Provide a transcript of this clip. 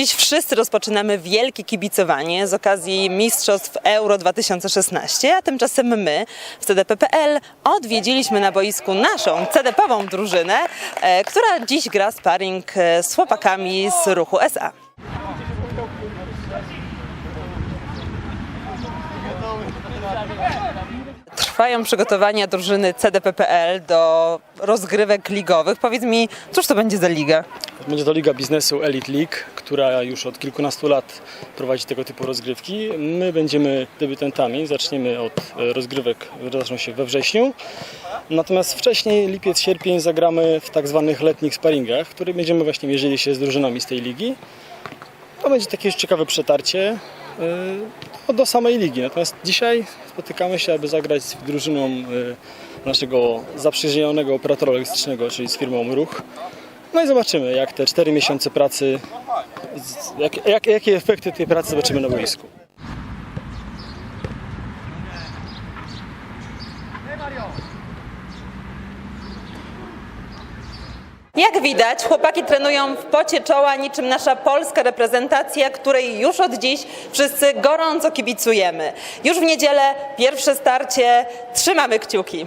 Dziś wszyscy rozpoczynamy wielkie kibicowanie z okazji Mistrzostw Euro 2016, a tymczasem my w CDP.pl odwiedziliśmy na boisku naszą CDP-ową drużynę, e, która dziś gra sparring e, z chłopakami z ruchu SA. Trwają przygotowania drużyny CDP.pl do rozgrywek ligowych. Powiedz mi, cóż to będzie za liga? Będzie to Liga Biznesu Elite League, która już od kilkunastu lat prowadzi tego typu rozgrywki. My będziemy debiutantami, zaczniemy od e, rozgrywek, zaczną się we wrześniu. Natomiast wcześniej, lipiec, sierpień zagramy w tak zwanych letnich sparingach, w których będziemy właśnie mierzyli się z drużynami z tej ligi. To będzie takie ciekawe przetarcie e, do samej ligi. Natomiast dzisiaj spotykamy się, aby zagrać z drużyną e, naszego zaprzyjaźnionego operatora logistycznego, czyli z firmą Ruch. No i zobaczymy, jak te 4 miesiące pracy, jak, jak, jakie efekty tej pracy zobaczymy na boisku. Jak widać, chłopaki trenują w pocie czoła niczym nasza polska reprezentacja, której już od dziś wszyscy gorąco kibicujemy. Już w niedzielę pierwsze starcie, trzymamy kciuki.